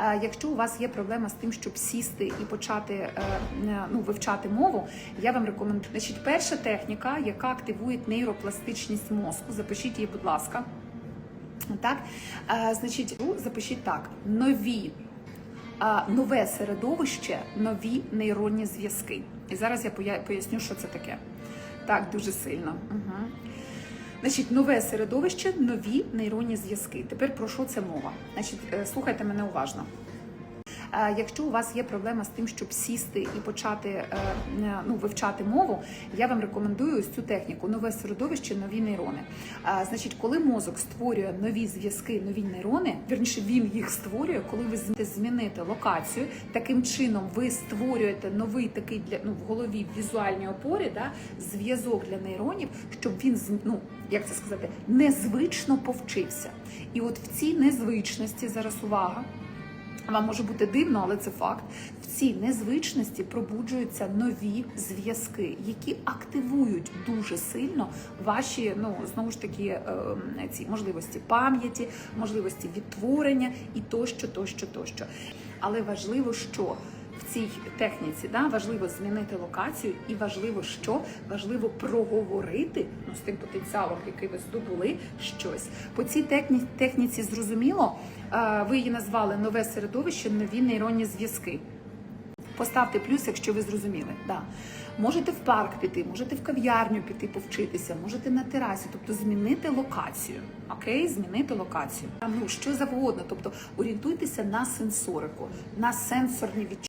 Е, Якщо у вас є проблема з тим, щоб сісти і почати е, е, ну, вивчати мову, я вам рекомендую. Значить, перша техніка, яка активує нейропластичність мозку, запишіть її, будь ласка. Так, значить, ну, запишіть так: нові. Нове середовище, нові нейронні зв'язки. І зараз я поясню, що це таке. Так, дуже сильно. Угу. Значить, нове середовище, нові нейронні зв'язки. Тепер про що це мова? Значить, е, слухайте мене уважно. Е, Якщо у вас є проблема з тим, щоб сісти і почати е, е, ну, вивчати мову, я вам рекомендую ось цю техніку нове середовище, нові нейрони. Значить, коли мозок створює нові зв'язки, нові нейрони, вірніше він їх створює, коли ви змінити локацію, таким чином ви створюєте новий такий для ну в голові в візуальній опорі, да, зв'язок для нейронів, щоб він ну, як це сказати, незвично повчився. І от в цій незвичності зараз увага. Вам може бути дивно, але це факт. В цій незвичності пробуджуються нові зв'язки, які активують дуже сильно ваші, ну знову ж таки, е, ці можливості пам'яті, можливості відтворення і тощо, тощо, тощо. Але важливо, що цій техніці да, важливо змінити локацію, і важливо, що важливо проговорити ну, з тим потенціалом, який ви здобули щось. По цій техні- техніці зрозуміло, ви її назвали нове середовище, нові нейронні зв'язки. Поставте плюс, якщо ви зрозуміли. Да. Можете в парк піти, можете в кав'ярню піти повчитися, можете на терасі, тобто змінити локацію. Окей, змінити локацію. Ну що завгодно, тобто орієнтуйтеся на сенсорику, на сенсорні відчуття.